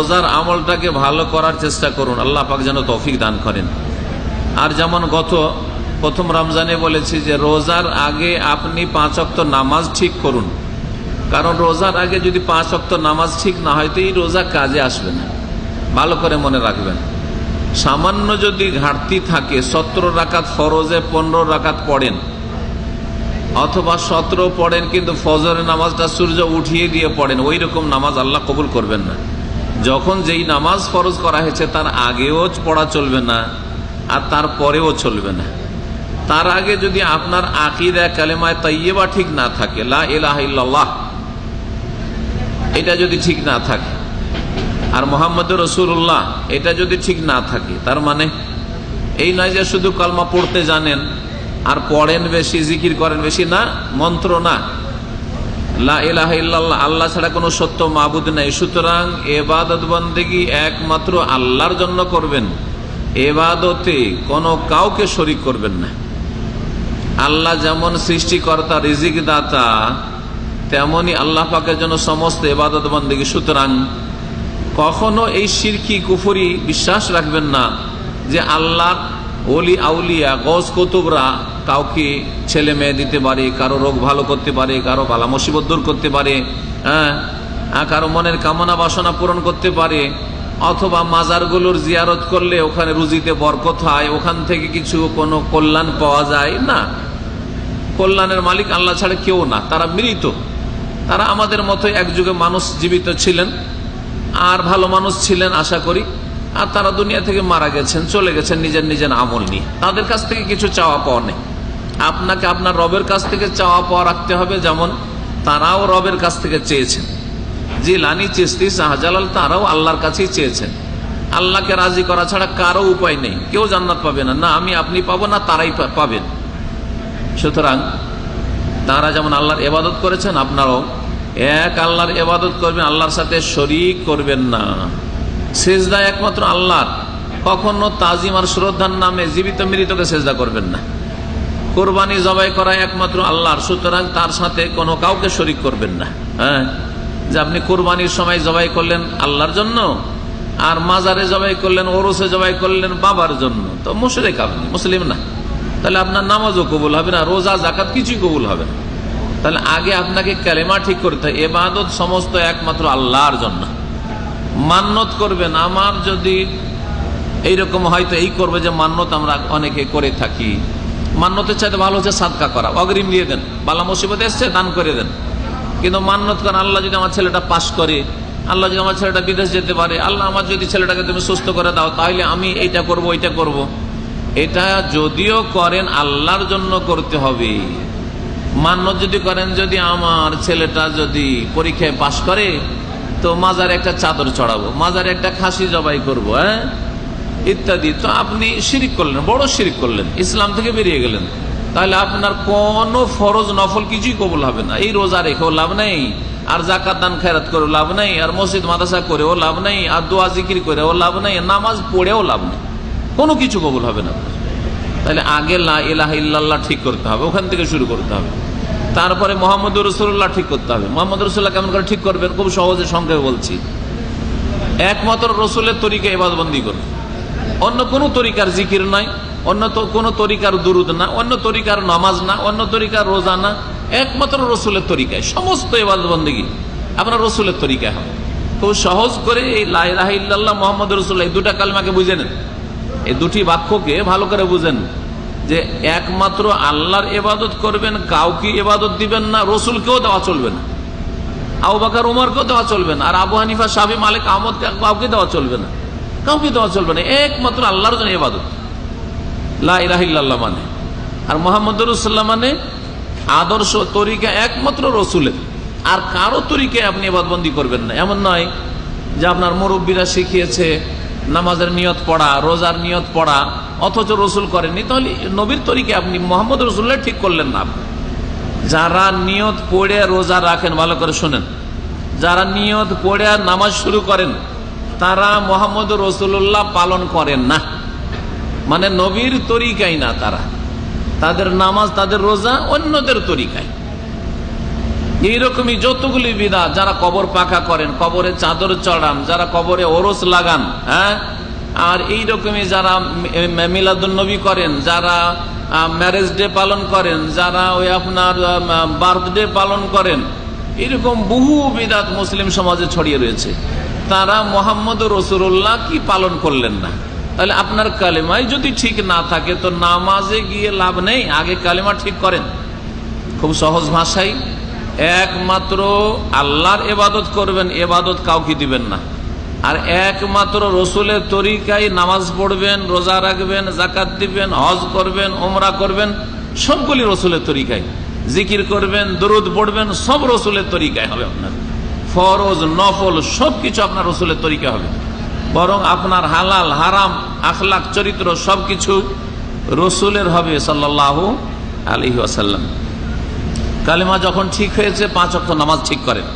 রোজার আমলটাকে ভালো করার চেষ্টা করুন। আল্লাহ পাক যেন তৌফিক দান করেন। আর যেমন গত প্রথম রমজানে বলেছি যে রোজার আগে আপনি পাঁচ অক্ত নামাজ ঠিক করুন। কারণ রোজার আগে যদি পাঁচ অক্ত নামাজ ঠিক না হয়, তো এই রোজা কাজে আসবে না। ভালো করে মনে রাখবেন। সামান্য যদি ঘাটতি থাকে, সতেরো রাকাত ফরজে পনেরো রাকাত পড়েন। অথবা সতেরো পড়েন, কিন্তু ফজরের নামাজটা সূর্য উঠিয়ে দিয়ে পড়েন ওই রকম নামাজ আল্লাহ কবুল করবেন না। যখন যেই নামাজ ফরজ করা হয়েছে, তার আগেও পড়া চলবে না, আর তার পরেও চলবে না। তার আগে যদি আপনার আকিদা, কালেমায় তাইয়েবা ঠিক না থাকে, লা ইল্লাল্লাহ, এটা যদি ঠিক না থাকে, আর মোহাম্মদ রসুল্লাহ এটা যদি ঠিক না থাকে, তার মানে এই নয় যে শুধু কালমা পড়তে জানেন, আর পড়েন বেশি, জিকির করেন বেশি, না, মন্ত্র না। লা ইলাহা ইল্লাল্লাহ, আল্লাহ ছাড়া কোনো সত্য মাবুদ নেই। সুতরাং এবাদত বন্দেগি একমাত্র আল্লাহর জন্য করবেন। এবাদতে কোনো কাউকে শরিক করবেন না। আল্লাহ যেমন সৃষ্টিকর্তা রিজিক দাতা তেমনি আল্লাহ পাকের জন্য সমস্ত এবাদত বন্দেগি। সুতরাং কখনো এই সিরকি কুফুরি বিশ্বাস রাখবেন না যে আল্লাহ অলি আউলিয়া, গজ কতুবরা কাউকে ছেলে মেয়ে দিতে পারে, কারও রোগ ভালো করতে পারে, কারও বালা মুসিবত দূর করতে পারে হ্যাঁ? কারও মনের কামনা বাসনা পূরণ করতে পারে, অথবা মাজারগুলোর জিয়ারত করলে ওখানে রুজিতে বরকত হয়, ওখান থেকে কিছু কোনো কল্যাণ পাওয়া যায়? না। কল্যাণের মালিক আল্লাহ ছাড়া কেউ না, তারা মৃত। তারা আমাদের মতো এক যুগে মানুষ জীবিত ছিলেন, আর ভালো মানুষ ছিলেন আশা করি, আর তারা দুনিয়া থেকে মারা গেছেন, চলে গেছেন নিজের নিজের আমল নিয়ে। তাদের কাছ থেকে কিছু চাওয়া পাওয়া নেই। আপনাকে আপনার রবের কাছ থেকে চাওয়া পাওয়া রাখতে হবে, যেমন তারাও রবের কাছ থেকে চেয়েছেন। জিলানি চিস্তি শাহজালাল, তারাও আল্লাহর কাছেই চেয়েছেন। আল্লাহকে রাজি করা ছাড়া কারও উপায় নেই। কেউ জান্নাত পাবে না। না, আমি আপনি পাবো, না তারাই পাবেন। সুতরাং তারা যেমন আল্লাহর এবাদত করেছেন, আপনারাও এক আল্লাহর এবাদত করবেন, আল্লাহর সাথে শরিক করবেন না। সেজদা একমাত্র আল্লাহর। কখনো তাজিম আর শ্রদ্ধার নামে জীবিত মৃতকে সেজদা করবেন না। কোরবানি জবাই করা একমাত্র আল্লাহর। সুতরাং তার সাথে কোনো কাউকে শরিক করবেন না। হ্যাঁ? যে আপনি কোরবানির সময় জবাই করলেন আল্লাহর জন্য, আর মাজারে জবাই করলেন, ওরসে জবাই করলেন বাবার জন্য। তো মুশরেক আপনি, মুসলিম না। তাহলে আপনার নামাজও কবুল হবে না, রোজা জাকাত কিছুই কবুল হবে না। তাহলে আগে আপনাকে ক্যালেমা ঠিক করতে হয়। এবাদত সমস্ত একমাত্র আল্লাহর জন্য। মান্নত করবেন। আমার যদি এইরকম হয়তো এই করবে যে মান্নত আমরা অনেকে করে থাকি। মান্যতের চাইতে ভালো হচ্ছে সাদকা করা। অগ্রিম দিয়ে দেন। বালা মুসিবত এসছে, দান করে দেন। কিন্তু মান্যত করেন, আল্লাহ যদি আমার ছেলেটা পাশ করে, আল্লাহ যদি আমার ছেলেটা বিদেশ যেতে পারে, আল্লাহ আমার যদি ছেলেটাকে তুমি সুস্থ করে দাও, তাহলে আমি এইটা করব, ওইটা করব। এটা যদিও করেন, আল্লাহর জন্য করতে হবে। মান্য যদি করেন, যদি আমার ছেলেটা যদি পরীক্ষায় পাশ করে, তো মাজার একটা চাদর চড়াবো, মাজারে একটা খাসি জবাই করব হ্যাঁ? ইত্যাদি। তো আপনি শিরিক করলেন, বড় শিরিক করলেন, ইসলাম থেকে বেরিয়ে গেলেন। তাহলে আপনার কোন ফরজ নফল কিছুই কবুল হবে না। এই রোজা রেখেও লাভ নেই, আর জাকাত দান খেরাত করেও লাভ নেই, আর মসজিদ মাদাসা করেও লাভ নেই, আর দোয়া জিকির করেও লাভ নেই নামাজ পড়েও লাভ নেই। কোনো কিছু কবুল হবে না। তাহলে আগে ইল্লাল্লাহ ঠিক করতে হবে, ওখান থেকে শুরু করতে হবে। তারপরে মোহাম্মদ রসুল্লাহ ঠিক করতে হবে। মোহাম্মদ রসুল্লাহ কেমন করে ঠিক করবেন? খুব সহজে সংক্ষেপে বলছি। একমাত্র রসুলের তরিকা এবাদবন্দি করবে অন্য কোনো তরিকার জিকির নয় অন্য কোনো তরিকার দুরুদ না, অন্য তরিকার নামাজ না, অন্য তরিকার রোজা না, একমাত্র রসুলের তরিকায়। সমস্ত এবাদবন্দিগি আপনার রসুলের তরিকায় হবে। খুব সহজ করে এই লাইলাহ মোহাম্মদ রসুল্লাহ, এই দুটা কালমাকে বুঝে নেন। এই দুটি বাক্যকে ভালো করে বুঝেন যে একমাত্র আল্লাহর এবাদত করবেন, কাউকে এবাদত দিবেন না, রসুলকেও দেওয়া চলবে না। আবু বাকার, উমরকেও দেওয়া চলবে না। আর আবু হানিফা সাবি মালিক, আহমদ কাউকে দেওয়া চলবে না। কাউকে দেওয়া চলবে না, একমাত্র আল্লাহর জন্য এবাদত লাহিল্লাহ মানে। আর মোহাম্মদ রসুল্লাহ মানে আদর্শ তরিকা একমাত্র রসুলের। আর কারও তরিকায় আপনি এবাদবন্দি করবেন না। এমন নয় যে আপনার মুরব্বীরা শিখিয়েছে, নামাজের নিয়ত পড়া, রোজার নিয়ত পড়া, অথচ রসুল করেননি। তাহলে নবীর তরিকে আপনি মোহাম্মদ রসুল্লাহ ঠিক করলেন না যারা নিয়ত পড়ে রোজা রাখেন, ভালো করে শোনেন। যারা নিয়ত পড়ে নামাজ শুরু করেন তারা মোহাম্মদ রসুল্লাহ পালন করেন না। মানে নবীর তরিকাই না তারা। তাদের নামাজ, তাদের রোজা অন্যদের তরিকায় এইরকমই যতগুলি বিদা যারা কবর পাকা করেন, কবরে চাদর চড়ান, যারা কবরে ওরস লাগান হ্যাঁ? আর এই রকমই যারা মিলাদুন্নবী করেন, যারা ম্যারেজ ডে পালন করেন, যারা ওই আপনার বার্থডে পালন করেন, এরকম বহু বিদাত মুসলিম সমাজে ছড়িয়ে রয়েছে। তারা মোহাম্মদ রসুল্লাহ কি পালন করলেন না? তাহলে আপনার কালেমাই যদি ঠিক না থাকে, তো নামাজে গিয়ে লাভ নেই, আগে কালেমা ঠিক করেন। খুব সহজ ভাষায় একমাত্র আল্লাহর এবাদত করবেন, এবাদত কাউকে দিবেন না। আর একমাত্র রসুলের তরিকায় নামাজ পড়বেন, রোজা রাখবেন জাকাত দিবেন, হজ করবেন ওমরা করবেন, সবগুলি রসুলের তরিকায়। জিকির করবেন, দরুদ পড়বেন, সব রসুলের তরিকায় হবে আপনার। ফরজ, নফল, সবকিছু আপনার রসুলের তরিকা হবে। বরং আপনার হালাল, হারাম আখলাক চরিত্র সবকিছু রসুলের হবে সাল্লাহ আলহি আসাল্লাম কালিমা যখন ঠিক হয়েছে, পাঁচ অক্ট নামাজ ঠিক করেন।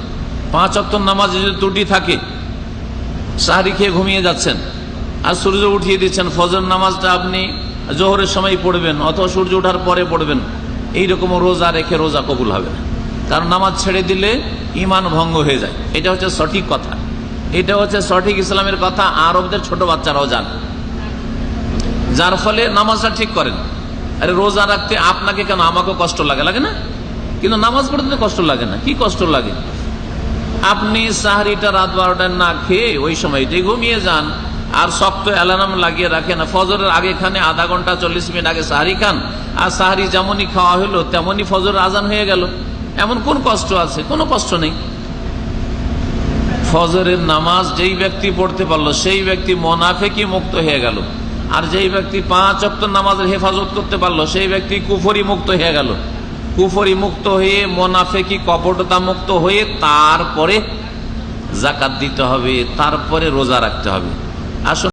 পাঁচ অক্ট নামাজ যদি ত্রুটি থাকে, সাহারি খেয়ে ঘুমিয়ে যাচ্ছেন, আর সূর্য উঠিয়ে দিচ্ছেন, ফজর নামাজটা আপনি জোহরের সময় পড়বেন, অথবা সূর্য ওঠার পরে পড়বেন এইরকম রোজা রেখে রোজা কবুল হবে না। কারণ নামাজ ছেড়ে দিলে ইমান ভঙ্গ হয়ে যায়। এটা হচ্ছে সঠিক কথা। এটা হচ্ছে সঠিক ইসলামের কথা, আরবদের ছোট বাচ্চারাও জান। যার ফলে নামাজটা ঠিক করেন আরে রোজা রাখতে আপনাকে কেন? আমাকেও কষ্ট লাগে। লাগে না? কিন্তু নামাজ পড়তে কষ্ট লাগে না। কি কষ্ট লাগে? আপনি সাহারিটা রাত বারোটায় না খেয়ে ওই সময় সময়টাই ঘুমিয়ে যান। আর শক্ত অ্যালার্ম লাগিয়ে রাখেন। ফজরের আগে খানে আধা ঘণ্টা চল্লিশ মিনিট আগে সাহারি খান। আর সাহারি যেমনই খাওয়া হলো, তেমনই ফজর আজান হয়ে গেল। এমন কোন কষ্ট আছে? কোনো কষ্ট নেই। ফজরের নামাজ যেই ব্যক্তি পড়তে পারল, সেই ব্যক্তি মোনাফেকি মুক্ত হয়ে গেল। আর যেই ব্যক্তি পাঁচ অক্ত নামাজের হেফাজত করতে পারল, সেই ব্যক্তি কুফরি মুক্ত হয়ে গেল। কুফরি মুক্ত হয়ে মোনাফেকি কপটতা মুক্ত হয়ে তারপরে জাকাত দিতে হবে, তারপরে রোজা রাখতে হবে। আসুন